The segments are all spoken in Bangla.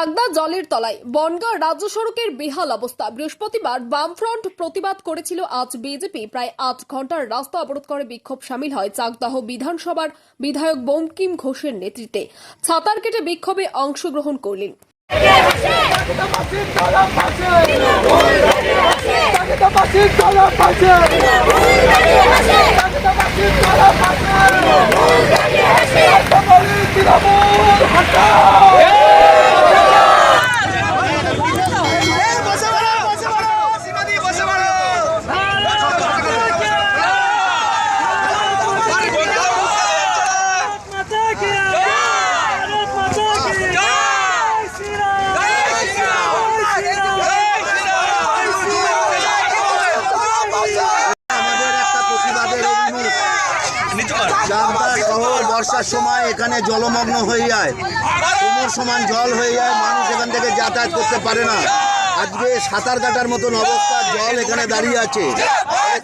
চাকদা জলের তলায়। বনগাঁ রাজ্য সড়কের বেহাল অবস্থা। বৃহস্পতিবার বামফ্রন্ট প্রতিবাদ করেছিল আজ বিজেপি। প্রায় আট ঘণ্টার রাস্তা অবরোধ করে বিক্ষোভ সামিল হয় চাকদাহ বিধানসভার বিধায়ক বঙ্কিম ঘোষের নেতৃত্বে। ছাতার কেটে বিক্ষোভে অংশগ্রহণ করলেন। বর্ষার সময় এখানে জলমগ্ন হয়ে যায়। কোমর সমান জল হয়ে যায় মানুষ এখান থেকে যাতায়াত করতে পারে না। আজকে সাঁতার কাটার মতন অবস্থা জল এখানে দাঁড়িয়ে আছে।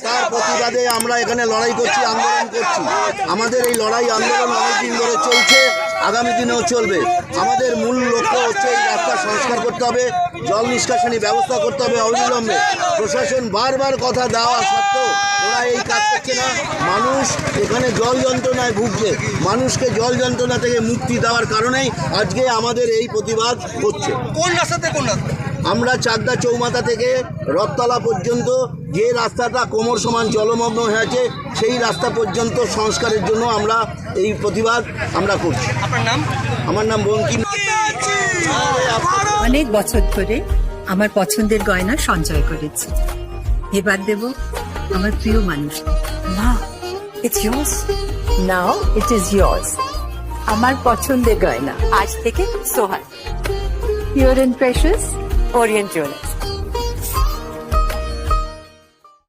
তার প্রতিবাদে আমরা এখানে লড়াই করছি আন্দোলন করছি। আমাদের এই লড়াই আন্দোলন অনেকদিন ধরে চলছে। আগামী দিনেও চলবে। আমাদের মূল লক্ষ্য হচ্ছে এই রাস্তা সংস্কার করতে হবে, জল নিষ্কাশনী ব্যবস্থা করতে হবে অবিলম্বে। প্রশাসন বারবার কথা দেওয়া সত্ত্বেও ওরা এই কাজ করছে না। মানুষ এখানে জল যন্ত্রণায় ভুগছে। মানুষকে জল যন্ত্রণা থেকে মুক্তি দেওয়ার কারণেই আজকে আমাদের এই প্রতিবাদ হচ্ছে। কোন রাস্তাতে কোন রাস্তা? আমরা চাকদা চৌমাথা থেকে রথতলা পর্যন্ত যে রাস্তাটা কোমর সমান জলমগ্ন হয়ে আছে সেই রাস্তা পর্যন্ত সংস্কারের জন্য আমরা এই প্রতিবাদ আমরা করছি। আপনার নাম? আমার নাম বঙ্কিম। অনেক বছর ধরে আমার পছন্দের গয়না সঞ্চয় করেছি। এবার দেব আমার প্রিয় মানুষ। না it's yours. Now it is yours. আমার পছন্দের গয়না। আজ থেকে Sohan pure and precious Orient Jewellers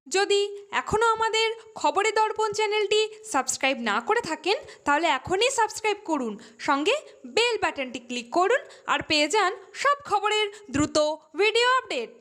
যদি এখনও আমাদের খবরের দর্পণ চ্যানেলটি সাবস্ক্রাইব না করে থাকেন, তাহলে এখনই সাবস্ক্রাইব করুন। সঙ্গে বেল বাটনটি ক্লিক করুন আর পেয়ে যান সব খবরের দ্রুত ভিডিও আপডেট।